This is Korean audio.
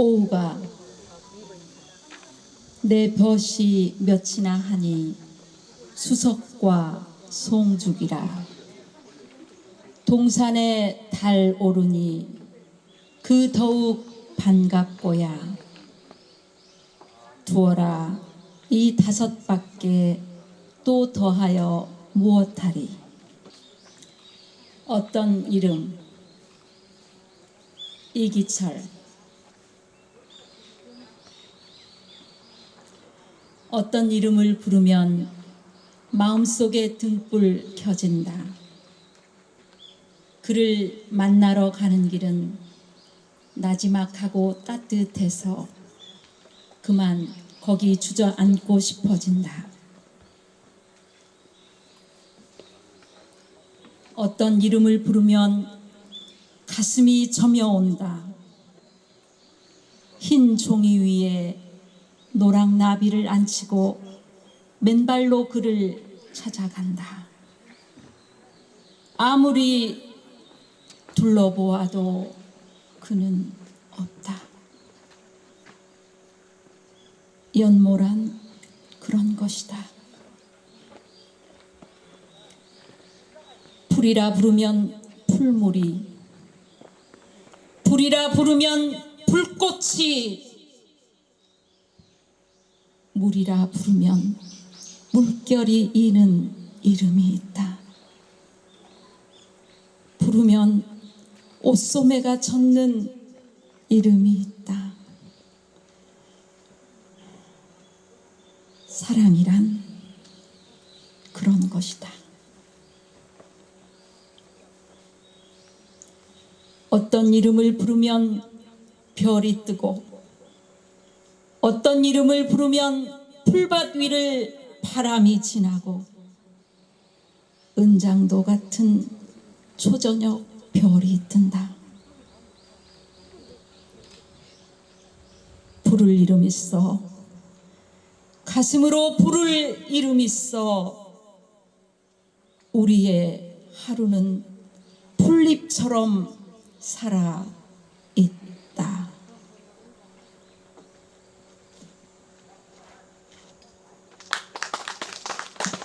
오우가 내 벗이 몇이나 하니 수석과 송죽이라. 동산에 달 오르니 그 더욱 반갑고야. 두어라 이 다섯 밖에 또 더하여 무엇하리? 어떤 이름? 이기철 어떤 이름을 부르면 마음속에 등불 켜진다. 그를 만나러 가는 길은 나지막하고 따뜻해서 그만 거기 주저앉고 싶어진다. 어떤 이름을 부르면 가슴이 저며온다. 흰 종이 위에 노랑 나비를 앉히고 맨발로 그를 찾아간다. 아무리 둘러보아도 그는 없다. 연모란 그런 것이다. 불이라 부르면 풀물이, 불이라 부르면 불꽃이, 물이라 부르면 물결이 이는 이름이 있다. 부르면 옷소매가 젖는 이름이 있다. 사랑이란 그런 것이다. 어떤 이름을 부르면 별이 뜨고 어떤 이름을 부르면 풀밭 위를 바람이 지나고 은장도 같은 초저녁 별이 뜬다. 부를 이름 있어. 가슴으로 부를 이름 있어. 우리의 하루는 풀잎처럼 살아 있다.